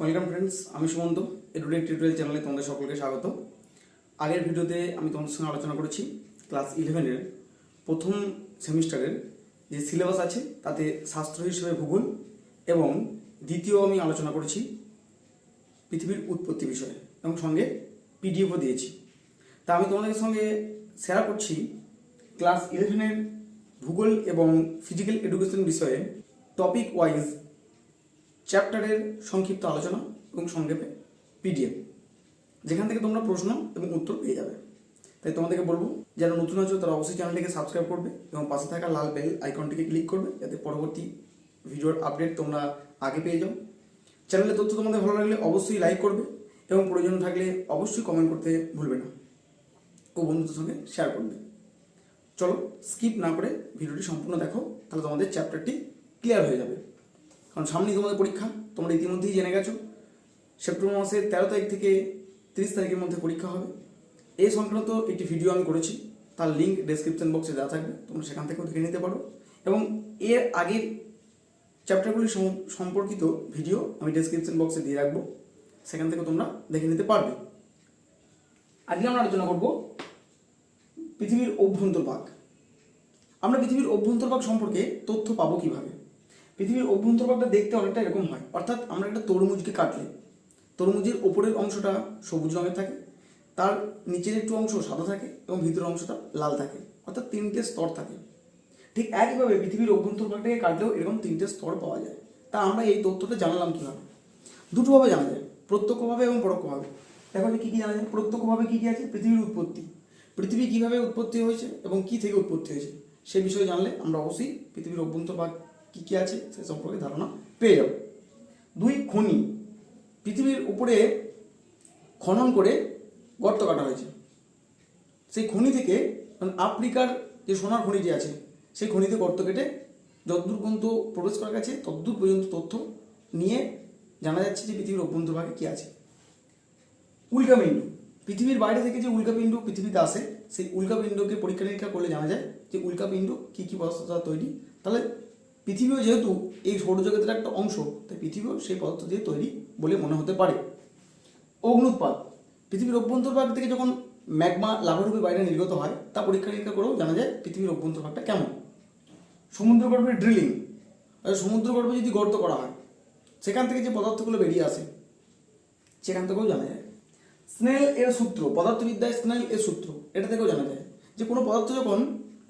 Welcome friends, আমি Sumanta এডুডেক tutorial চ্যানেলে তোমাদের সকলকে স্বাগত। আগের ভিডিওতে আমি তোমাদের সঙ্গে আলোচনা করেছি ক্লাস ইলেভেনের প্রথম সেমিস্টারের যে সিলেবাস আছে, তাতে শাস্ত্র হিসেবে ভূগোল এবং দ্বিতীয় আমি আলোচনা করেছি পৃথিবীর উৎপত্তি বিষয়ে এবং সঙ্গে পিডিএফও দিয়েছি। তা আমি তোমাদের সঙ্গে শেয়ার করছি ক্লাস ইলেভেনের ভূগোল এবং ফিজিক্যাল এডুকেশন বিষয়ে টপিক ওয়াইজ চ্যাপ্টারের সংক্ষিপ্ত আলোচনা এবং সংক্ষেপে পিডিএফ, যেখান থেকে তোমরা প্রশ্ন এবং উত্তর পেয়ে যাবে। তাই তোমাদেরকে বলব, যারা নতুন আছো, তারা অবশ্যই চ্যানেলটিকে সাবস্ক্রাইব করবে এবং পাশে থাকা লাল বেল আইকনটিকে ক্লিক করবে যাতে পরবর্তী ভিডিওর আপডেট তোমরা আগে পেয়ে যাও। চ্যানেলের তথ্য তোমাদের ভালো লাগলে অবশ্যই লাইক করবে এবং প্রয়োজন থাকলে অবশ্যই কমেন্ট করতে ভুলবে না। ও বন্ধুদের সঙ্গে শেয়ার করবে। চলো, স্কিপ না করে ভিডিওটি সম্পূর্ণ দেখো, তাহলে তোমাদের চ্যাপ্টারটি ক্লিয়ার হয়ে যাবে। কারণ সামনেই তোমাদের পরীক্ষা, তোমরা ইতিমধ্যেই জেনে গেছো। সেপ্টেম্বর মাসের তেরো তারিখ থেকে তিরিশ তারিখের মধ্যে পরীক্ষা হবে। এই সংক্রান্ত একটি ভিডিও আমি করেছি, তার লিঙ্ক ডেসক্রিপশন বক্সে দেওয়া থাকবে, তোমরা সেখান থেকেও দেখে নিতে পারো। এবং এর আগের চ্যাপ্টারগুলি সম- সম্পর্কিত ভিডিও আমি ডেসক্রিপশন বক্সে দিয়ে রাখব, সেখান থেকে তোমরা দেখে নিতে পারবে। আজকে আমরা আলোচনা করব পৃথিবীর অভ্যন্তরভাগ। আমরা পৃথিবীর অভ্যন্তরভাগ সম্পর্কে তথ্য পাবো কীভাবে? পৃথিবীর অভ্যন্তরভাগটা দেখতে অনেকটা এরকম হয়। অর্থাৎ আমরা একটা তরমুজকে কাটলে, তরমুজের ওপরের অংশটা সবুজ রঙের থাকে, তার নিচের একটু অংশ সাদা থাকে এবং ভিতরের অংশটা লাল থাকে, অর্থাৎ তিনটে স্তর থাকে। ঠিক একইভাবে পৃথিবীর অভ্যন্তরভাগটাকে কাটলেও এরকম তিনটে স্তর পাওয়া যায়। তা আমরা এই তথ্যটা জানলাম কীভাবে? দুটোভাবে জানা যায়, প্রত্যক্ষভাবে এবং পরোক্ষভাবে। দেখো কী কী জানা যায়, প্রত্যক্ষভাবে কী কী আছে? পৃথিবীর উৎপত্তি। পৃথিবী কীভাবে উৎপত্তি হয়েছে এবং কী থেকে উৎপত্তি হয়েছে, সে বিষয়ে জানলে আমরা অবশ্যই পৃথিবীর অভ্যন্তরভাগ কী কী আছে সে সম্পর্কে ধারণা পেয়ে যাব। দুই খনি পৃথিবীর উপরে খনন করে গর্ত কাটা হয়েছে। সেই খনি থেকে মানে আফ্রিকার যে সোনার খনি যে আছে, সেই খনিতে গর্ত কেটে যতদূর পর্যন্ত প্রবেশ করা গেছে ততদূর পর্যন্ত তথ্য নিয়ে জানা যাচ্ছে যে পৃথিবীর অভ্যন্তরভাগে কী আছে। উল্কাপিণ্ড, পৃথিবীর বাইরে থেকে যে উল্কাপিণ্ড পৃথিবীতে আসে, সেই উল্কাপিণ্ডকে পরীক্ষা নিরীক্ষা করলে জানা যায় যে উল্কাপিণ্ড কী কী পদার্থ তৈরি। তাহলে পৃথিবীও যেহেতু এই সৌরজগতের একটা অংশ, তাই পৃথিবীও সেই পদার্থ দিয়ে তৈরি বলে মনে হতে পারে। অগ্নুৎপাত, পৃথিবীর অভ্যন্তরভাগ থেকে যখন ম্যাগমা লাভারূপে বাইরে নির্গত হয়, তা পরীক্ষা নিরীক্ষা করেও জানা যায় পৃথিবীর অভ্যন্তরভাগটা কেমন। সমুদ্রগর্ভের ড্রিলিং সমুদ্রগর্ভে যদি গর্ত করা হয়, সেখান থেকে যে পদার্থগুলো বেরিয়ে আসে, সেখান থেকেও জানা যায়। স্নেল এর সূত্র, পদার্থবিদ্যায় স্নেল এর সূত্র, এটা থেকেও জানা যায় যে কোনো পদার্থ যখন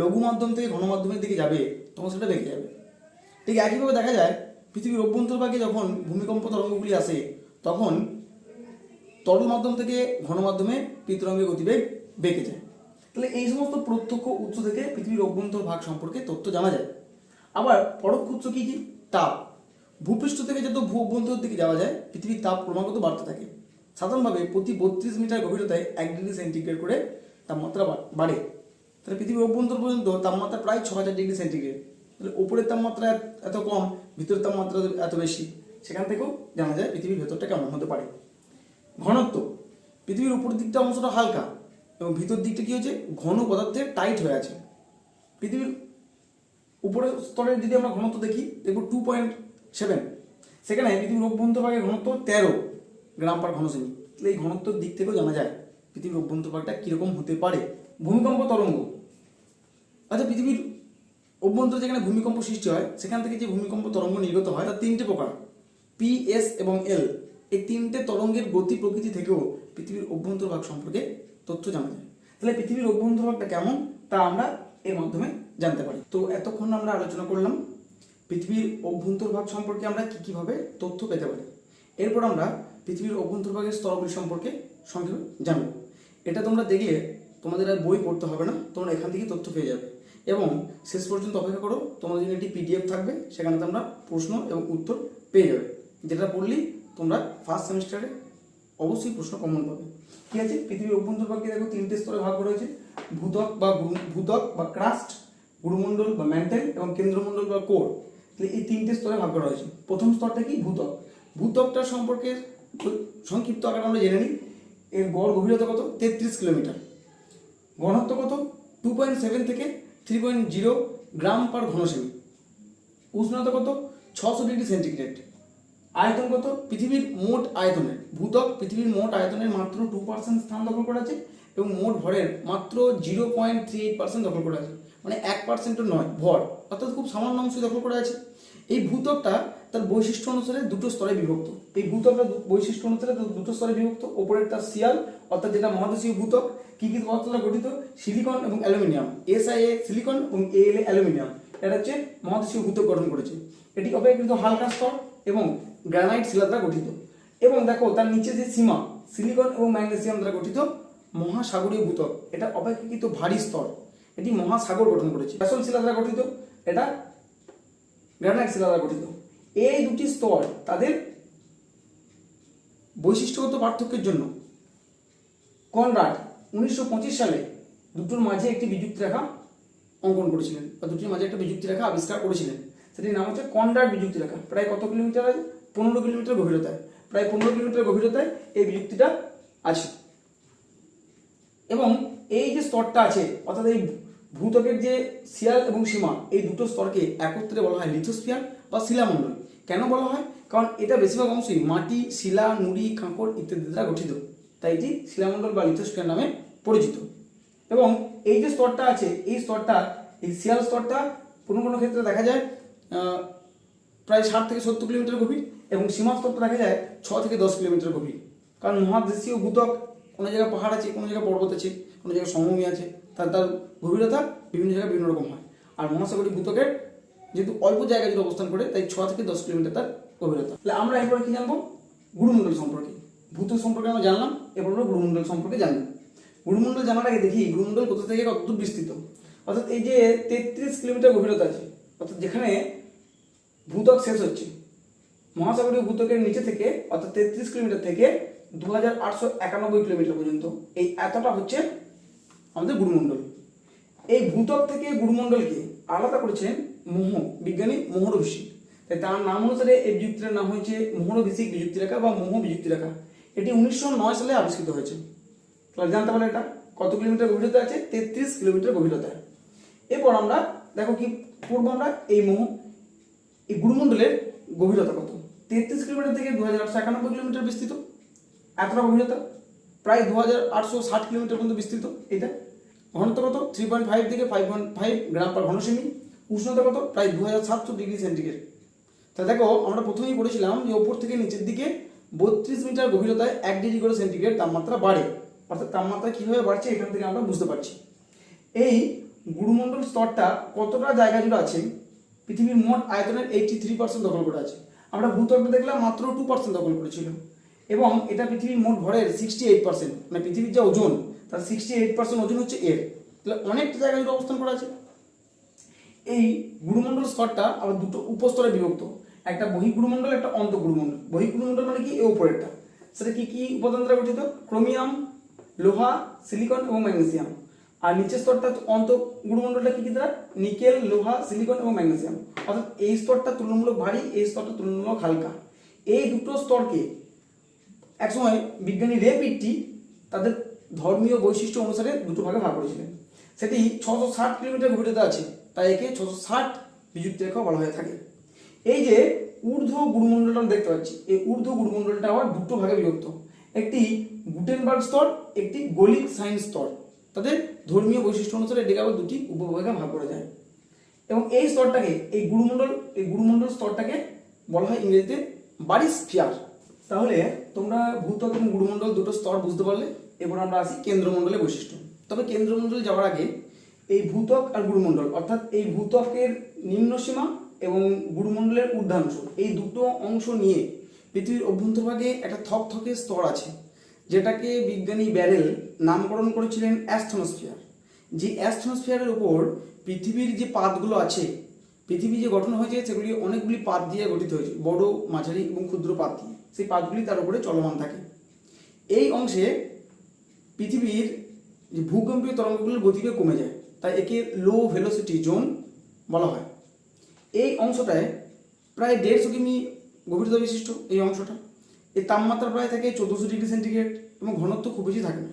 লঘু মাধ্যম থেকে ঘন মাধ্যমের দিকে যাবে, তখন সেটা বেঁকে যাবে। ঠিক একইভাবে দেখা যায়, পৃথিবীর অভ্যন্তরভাগে যখন ভূমিকম্প তরঙ্গগুলি আসে, তখন তরল মাধ্যম থেকে ঘন মাধ্যমে পিতরঙ্গের গতিবেগ বেঁকে যায়। তাহলে এই সমস্ত প্রত্যক্ষ উৎস থেকে পৃথিবীর অভ্যন্তর ভাগ সম্পর্কে তথ্য জানা যায়। আবার পরোক্ষ উৎস কী কী? তাপ। ভূপৃষ্ঠ থেকে যত ভূ অভ্যন্তরের দিকে যাওয়া যায়, পৃথিবীর তাপ ক্রমাগত বাড়তে থাকে। সাধারণভাবে প্রতি বত্রিশ মিটার গভীরতায় এক ডিগ্রি সেন্টিগ্রেড করে তাপমাত্রা বাড়ে। তাহলে পৃথিবীর অভ্যন্তর পর্যন্ত তাপমাত্রা প্রায় ছ হাজার ডিগ্রি সেন্টিগ্রেড। তাহলে উপরের তাপমাত্রা এত- কম, ভিতরের তাপমাত্রা এত বেশি, সেখান থেকেও জানা যায় পৃথিবীর ভেতরটা কেমন হতে পারে। ঘনত্ব, পৃথিবীর উপর দিকটা অংশটা হালকা এবং ভিতর দিকটা কি হচ্ছে ঘন পদার্থে টাইট হয়ে আছে। পৃথিবীর উপরের স্তরে যদি আমরা ঘনত্ব দেখি, দেখব টু পয়েন্ট সেভেন সেখানে পৃথিবীর অভ্যন্তরভাগের ঘনত্ব তেরো গ্রাম পার ঘনসেমি তাহলে এই ঘনত্বর দিক থেকেও জানা যায় পৃথিবীর অভ্যন্তরভাগটা কীরকম হতে পারে। ভূমিকম্প তরঙ্গ। আচ্ছা পৃথিবীর অভ্যন্তরে যেখানে ভূমিকম্প সৃষ্টি হয়, সেখান থেকে যে ভূমিকম্প তরঙ্গ নির্গত হয়, তার তিনটে প্রকার পি এস এবং এল এই তিনটে তরঙ্গের গতি প্রকৃতি থেকেও পৃথিবীর অভ্যন্তরভাগ সম্পর্কে তথ্য জানা যায়। তাহলে পৃথিবীর অভ্যন্তরভাগটা কেমন? তা আমরা এর মাধ্যমে জানতে পারি। তো এতক্ষণ আমরা আলোচনা করলাম, পৃথিবীর অভ্যন্তরভাগ সম্পর্কে আমরা কী কীভাবে তথ্য পেতে পারি। এরপর আমরা পৃথিবীর অভ্যন্তরভাগের স্তরগুলি সম্পর্কে সংক্ষেপে জানব। এটা তোমরা দেখলে তোমাদের আর বই পড়তে হবে না, তোমরা এখান থেকে তথ্য পেয়ে যাবে। এবং শেষ পর্যন্ত অপেক্ষা করো, তোমাদের জন্য একটি পিডিএফ থাকবে, সেখানে তোমরা প্রশ্ন এবং উত্তর পেয়ে যাবে। যেটা পড়লেই তোমরা ফার্স্ট সেমিস্টারে অবশ্যই প্রশ্ন কমন পাবে। ঠিক আছে? পৃথিবীর অভ্যন্তরভাগকে দেখো, তিনটে স্তরে ভাগ করা হয়েছে। ভূতক বা ভূতক বা ক্রাস্ট গুরুমণ্ডল বা ম্যান্টেল এবং কেন্দ্রমণ্ডল বা কোর তাহলে এই তিনটে স্তরে ভাগ করা হয়েছে। প্রথম স্তরটা কি? ভূতক। ভূতকটার সম্পর্কে সংক্ষিপ্ত আকারে আমরা জেনে নিই। এর গড় গভীরতা কত? তেত্রিশ কিলোমিটার। ঘনত্ব কত? টু পয়েন্ট সেভেন থেকে three point zero gram per ঘনসেমি উষ্ণতা কত? ছশো ডিগ্রি সেন্টিগ্রেড। আয়তন কত? পৃথিবীর মোট আয়তনের ভূতক পৃথিবীর মোট আয়তনের মাত্র টু পার্সেন্ট স্থান দখল করে আছে এবং মোট ভরের মাত্র zero point three eight percent দখল করে আছে। মানে এক পার্সেন্টও নয়, ভর। অর্থাৎ খুব সামান্য অংশ দখল করে আছে। এই ভূতকটা তার বৈশিষ্ট্য অনুসারে দুটো স্তরে বিভক্ত। এই ভূতকটা দু- বৈশিষ্ট্য অনুসারে দুটো স্তরে বিভক্ত। ওপরের তার সিয়াল অর্থাৎ যেটা মহাদেশীয় ভূতক, কি কি পদার্থ গঠিত? সিলিকন এবং অ্যালুমিনিয়াম। এসআইএ সিলিকন এবং এএল অ্যালুমিনিয়াম। এটা হচ্ছে মহাদেশীয় ভূতক গঠন করেছে। এটি অপেক্ষাকৃত হালকা স্তর এবং গ্রানাইট শিলা দ্বারা গঠিত। এবং দেখো, তার নিচে যে সীমা, সিলিকন এবং ম্যাগনেসিয়াম দ্বারা গঠিত মহাসাগরীয় ভূতক। এটা অপেক্ষাকৃত ভারী স্তর। এটি মহাসাগর গঠন করেছে। ব্যাসল্ট শিলা দ্বারা গঠিত। এটা গ্রানাইট শিলা দ্বারা গঠিত। এই দুটি স্তর তাদের বৈশিষ্ট্যগত পার্থক্যের জন্য। কনরাড উনিশশো পঁচিশ সালে দুটোর মাঝে একটি বিযুক্তি রেখা অঙ্কন করেছিলেন, বা দুটির মাঝে একটা বিযুক্তি রেখা আবিষ্কার করেছিলেন। সেটির নাম হচ্ছে কনরাড বিযুক্তি রেখা প্রায় কত কিলোমিটার আছে? পনেরো কিলোমিটার গভীরতায়। প্রায় পনেরো কিলোমিটার গভীরতায় এই বিযুক্তিটা আছে। এবং এই যে স্তরটা আছে, অর্থাৎ এই ভূতকের যে শিয়াল এবং সীমা, এই দুটো স্তরকে একত্রে বলা হয় লিথোস্ফিয়ার বা শিলামণ্ডল। কেন বলা হয়? কারণ এটা বেশিরভাগ অংশই মাটি, শিলা, নুড়ি, কাঁকড় ইত্যাদি দ্বারা গঠিত। তাই এটি শিলামণ্ডল বা লিথোস্ফিয়ার নামে পরিচিত। এবং এই যে স্তরটা আছে, এই স্তরটা, এই শিয়াল স্তরটা কোনো কোনো ক্ষেত্রে দেখা যায় প্রায় ষাট থেকে সত্তর কিলোমিটার গভীর এবং সীমা স্তরটা দেখা যায় ছ থেকে দশ কিলোমিটার গভীর। কারণ মহাদেশীয় ভূতক কোনো জায়গায় পাহাড় আছে, কোনো জায়গায় পর্বত আছে, কোনো জায়গায় সমভূমি আছে, তার তার গভীরতা বিভিন্ন জায়গায় বিভিন্ন রকম হয়। আর মহাসাগরী ভূতকের যেহেতু অল্প জায়গায় যদি অবস্থান করে, তাই ছ থেকে দশ কিলোমিটার তার গভীরতা। তাহলে আমরা এরপরে কি জানব? গুরুমণ্ডল সম্পর্কে। ভূত সম্পর্কে আমরা জানলাম, এরপর আমরা গুরুমণ্ডল সম্পর্কে জানব। গুরুমণ্ডল জানার আগে দেখি, গুরুমণ্ডল কোথা থেকে কতদূর বিস্তৃত? অর্থাৎ এই যে তেত্রিশ কিলোমিটার গভীরতা আছে, অর্থাৎ যেখানে ভূতক শেষ হচ্ছে, মহাসাগরীয় ভূতকের নিচে থেকে, অর্থাৎ তেত্রিশ কিলোমিটার থেকে দু হাজার আটশো একানব্বই কিলোমিটার পর্যন্ত, এই এতটা হচ্ছে আমাদের গুরুমণ্ডল। এই ভূতক থেকে গুরুমণ্ডলকে আলাদা করেছেন মোহ, বিজ্ঞানী মোহরভিষিক তাই তার নাম অনুসারে এই বিযুক্তির নাম হয়েছে মোহরভিষিক বিযুক্তি রেখা বা মোহ বিযুক্তি রেখা। এটি উনিশশো নয় সালে আবিষ্কৃত হয়েছে। তাহলে জানতে পারলে এটা? কত কিলোমিটার গভীরতা আছে? তেত্রিশ কিলোমিটার গভীরতা। এরপর আমরা দেখো কি পড়ব আমরা এই মোহ, এই গুরুমণ্ডলের গভীরতা কত? তেত্রিশ কিলোমিটার থেকে দু হাজার আটশো একানব্বই কিলোমিটার বিস্তৃত। এতটা গভীরতা? প্রায় দু হাজার আটশো ষাট কিলোমিটার পর্যন্ত বিস্তৃত। এটা ঘনত্ব কত? থ্রি পয়েন্ট ফাইভ থেকে five point five gram per ঘনসেমি উষ্ণতা কত? প্রায় দু হাজার সাতশো ডিগ্রি সেন্টিগ্রেড। তা দেখো, আমরা প্রথমেই পড়েছিলাম যে ওপর থেকে নিচের দিকে বত্রিশ মিটার গভীরতায় এক ডিগ্রি করে সেন্টিগ্রেড তাপমাত্রা বাড়ে। অর্থাৎ তাপমাত্রা কীভাবে বাড়ছে এখান থেকে আমরা বুঝতে পারছি। এই গুরুমণ্ডল স্তরটা কতটা জায়গা জুড়ে আছে? পৃথিবীর মোট আয়তনের এইটি থ্রি পার্সেন্ট দখল করে আছে। আমরা ভূতলটা দেখলাম মাত্র টু পার্সেন্ট দখল করেছিল। এবং এটা পৃথিবীর মোট ভরের সিক্সটি এইট পার্সেন্ট মানে পৃথিবীর যে ওজন, তার সিক্সটি এইট পার্সেন্ট ওজন হচ্ছে এর। তাহলে অনেকটা জায়গা জুড়ে অবস্থান করা আছে। এই গুরুমণ্ডল স্তরটা আবার দুটো উপস্তরে বিভক্ত। একটা বহিঃগুরুমণ্ডল, একটা অন্তঃগুরুমণ্ডল। বহিঃগুরুমণ্ডল মানে কি? এই উপরেরটা সেটা কি কি উপাদান দ্বারা গঠিত? ক্রোমিয়াম, লোহা, সিলিকন এবং ম্যাগনেসিয়াম। আর নিচের স্তরটা হচ্ছে অন্তঃগুরুমণ্ডলটা কি কি দ্বারা? নিকেল, লোহা, সিলিকন এবং ম্যাগনেসিয়াম। অর্থাৎ এই স্তরটা তুলনামূলক ভারী, এই স্তরটা তুলনামূলক হালকা। এই দুটো স্তরকে একসময় বিজ্ঞানী রে পিটটি তাদের ধর্মীয় বৈশিষ্ট্য অনুসারে দুটো ভাগে ভাগ করেছিলেন। সেটি ছশো ষাট কিলোমিটার গভীরতা আছে। তাই একে ছশো ষাট বিযুক্তি রেখা বলা হয়ে থাকে। এই যে ঊর্ধ্ব গুরুমণ্ডলটা দেখতে পাচ্ছি, এই ঊর্ধ্ব গুরুমণ্ডলটা আবার দুটো ভাগে বিভক্ত। একটি গুটেনবার্গ স্তর, একটি গলিক সাইন স্তর। তাদের ধর্মীয় বৈশিষ্ট্য অনুসারে এটাকে আবার দুটি উপভাগে ভাগ করা যায়। এবং এই স্তরটাকে, এই গুরুমণ্ডল এই গুরুমণ্ডল স্তরটাকে বলা হয় ইংরেজিতে বারিস্ফিয়ার। তাহলে তোমরা ভূত্বক এবং গুরুমণ্ডল দুটো স্তর বুঝতে পারলে। এবার আমরা আসি কেন্দ্রমণ্ডলের বৈশিষ্ট্য। তবে কেন্দ্রমণ্ডলে যাওয়ার আগে এই ভূত্বক আর গুরুমণ্ডল, অর্থাৎ এই ভূত্বকের নিম্ন সীমা এবং গুরুমণ্ডলের ঊর্ধ্বাংশ, এই দুটো অংশ নিয়ে পৃথিবীর অভ্যন্তরভাগে একটা থকথকে স্তর আছে, যেটাকে বিজ্ঞানী ব্যারেল নামকরণ করেছিলেন অ্যাস্থনোস্ফিয়ার। যে অ্যাস্থনোস্ফিয়ারের ওপর পৃথিবীর যে পাতগুলো আছে, পৃথিবী যে গঠন হয়েছে, সেগুলি অনেকগুলি পাত দিয়ে গঠিত হয়েছে, বড়, মাঝারি এবং ক্ষুদ্র পাত দিয়ে। সেই পাতগুলি তার উপরে চলমান থাকে। এই অংশে পৃথিবীর যে ভূকম্পীয় তরঙ্গগুলোর গতিবেগ কমে যায়। তাই একে লো ভেলোসিটি জোন বলা হয়। এই অংশটায় প্রায় দেড়শো কিমি গভীরতা বিশিষ্ট এই অংশটা। এর তাপমাত্রা প্রায় থাকে চোদ্দোশো ডিগ্রি সেন্টিগ্রেড এবং ঘনত্ব খুব বেশি থাকে না।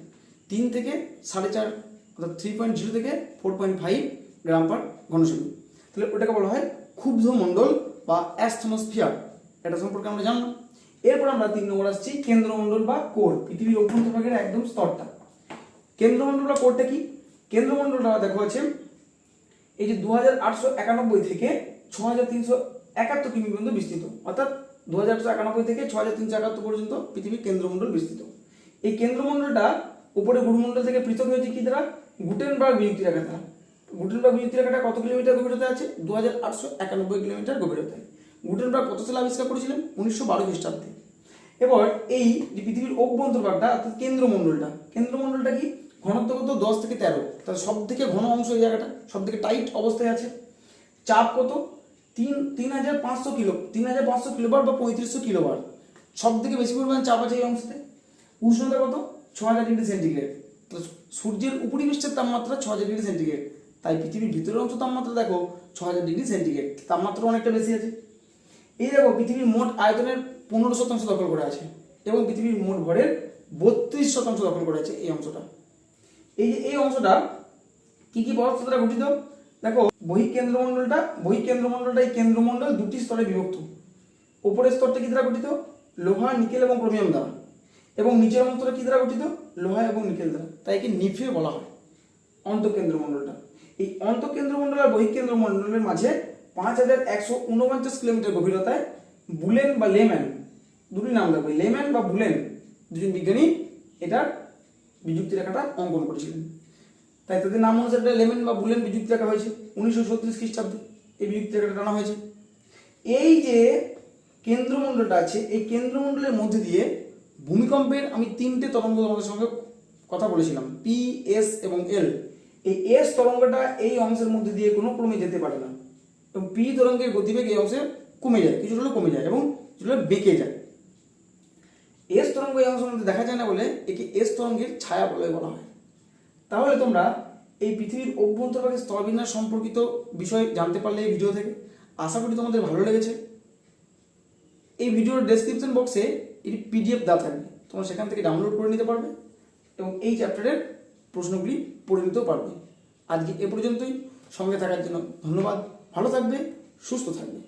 তিন থেকে সাড়ে চার অর্থাৎ থ্রি পয়েন্ট জিরো থেকে four point five gram per ঘনসেমি তাহলে ওটাকে বলা হয় ক্ষুব্ধ মণ্ডল বা অ্যাস্থনোস্ফিয়ার এটা সম্পর্কে আমরা জানলাম। এরপর আমরা তিন নম্বর আসছি কেন্দ্রমণ্ডল বা কোর, পৃথিবীর অভ্যন্তরভাগের একদম স্তরটা। কেন্দ্রমণ্ডল বা কোরটা কি? কেন্দ্রমণ্ডলটা দেখো আছে, এই যে দু হাজার আটশো একানব্বই থেকে ছ কিমি পর্যন্ত বিস্তৃত। অর্থাৎ দু থেকে ছ পর্যন্ত পৃথিবীর কেন্দ্রমণ্ডল বিস্তৃত। এই কেন্দ্রমণ্ডলটা উপরে গুরুমণ্ডল থেকে পৃথক হয়েছে কি দ্বারা গুটেনবার্গ বিযুক্তি রেখা দ্বারা গুটেনবার্গ বিযুক্তি রেখাটা কত কিলোমিটার গভীরতা আছে? দু হাজার আটশো একানব্বই কিলোমিটার গভীরতায়। গুটেনবার্গ কত সালে আবিষ্কার করেছিলেন? উনিশশো বারো খ্রিস্টাব্দে। এবার এই যে পৃথিবীর অভ্যন্তরভাগটা, অর্থাৎ কেন্দ্রমণ্ডলটা কেন্দ্রমণ্ডলটা কি? ঘনত্ব কত দশ থেকে তেরো। তাহলে সব থেকে ঘন অংশ এই জায়গাটা সব থেকে টাইট অবস্থায় আছে। চাপ কত? তিন তিন হাজার পাঁচশো কিলো, তিন হাজার পাঁচশো কিলোবার বা পঁয়ত্রিশশো কিলোবার। সব থেকে বেশি পরিমাণ চাপ আছে এই অংশতে। উষ্ণতা কত? ছ হাজার ডিগ্রি সেন্টিগ্রেড। তো সূর্যের উপরিপৃষ্ঠের তাপমাত্রা ছ হাজার ডিগ্রি সেন্টিগ্রেড। তাই পৃথিবীর ভিতরের অংশ তাপমাত্রা দেখো, ছ হাজার ডিগ্রি সেন্টিগ্রেড। তাপমাত্রা অনেকটা বেশি আছে। এই দেখো, পৃথিবীর মোট আয়তনের পনেরো শতাংশ দখল করে আছে এবং পৃথিবীর মোট ভরের বত্রিশ শতাংশ দখল করে আছে এই অংশটা। এই যে, এই অংশটা কি কি পদার্থ দ্বারা গঠিত? দেখো বহিকেন্দ্রমণ্ডলটা বহিকেন্দ্রমণ্ডলটা এই কেন্দ্রমণ্ডল দুটি স্তরে বিভক্ত। উপরের স্তরটা কি দ্বারা গঠিত? লোহা, নিকেল এবং ক্রোমিয়াম দ্বারা। এবং নিচের অংশটা কি দ্বারা গঠিত? লোহা এবং নিকেল দ্বারা। তাই একে নিফে বলা হয়, অন্তঃকেন্দ্রমণ্ডলটা। এই অন্তঃকেন্দ্রমণ্ডল আর বহিকেন্দ্রমণ্ডলের মাঝে পাঁচ হাজার একশো উনপঞ্চাশ কিলোমিটার গভীরতায় বুলেন বা লেম্যান, দুটি নাম থাকবে লেম্যান বা বুলেন, দুজন বিজ্ঞানী এটার বিযুক্তি রেখাটা অঙ্কন করেছিলেন। তাই তাদের নাম অনুসারে এটা লেমেন বা বুলেন বিযুক্তি রেখা হয়েছে। উনিশশো ছত্রিশ খ্রিস্টাব্দে এই বিযুক্তি রেখাটা টানা হয়েছে। এই যে কেন্দ্রমণ্ডলটা আছে, এই কেন্দ্রমণ্ডলের মধ্যে দিয়ে ভূমিকম্পের আমি তিনটে তরঙ্গ তোমাদের সঙ্গে কথা বলেছিলাম পি এস এবং এল এই এস তরঙ্গটা এই অংশের মধ্যে দিয়ে কোনো ক্রমে যেতে পারে না। এবং পি তরঙ্গের গতিবেগ এই অংশে কমে যায়, কিছুটা কমে যায় এবং কিছুটা বেঁকে যায়। তরঙ্গ এই অংশের মধ্যে দেখা যায় না বলে একে এস তরঙ্গের ছায়া বলে বলা হয়। তাহলে তোমরা এই পৃথিবীর অভ্যন্তরভাগে স্তরবিন্যাস সম্পর্কিত বিষয় জানতে পারলে এই ভিডিও থেকে। আশা করি তোমাদের ভালো লেগেছে। এই ভিডিওর ডেসক্রিপশন বক্সে এটি পিডিএফ দেওয়া থাকবে। তোমরা সেখান থেকে ডাউনলোড করে নিতে পারবে এবং এই চ্যাপ্টারের প্রশ্নগুলি পড়ে নিতেও পারবে। আজকে এ পর্যন্তই। সঙ্গে থাকার জন্য ধন্যবাদ। ভালো থাকবে, সুস্থ থাকবে।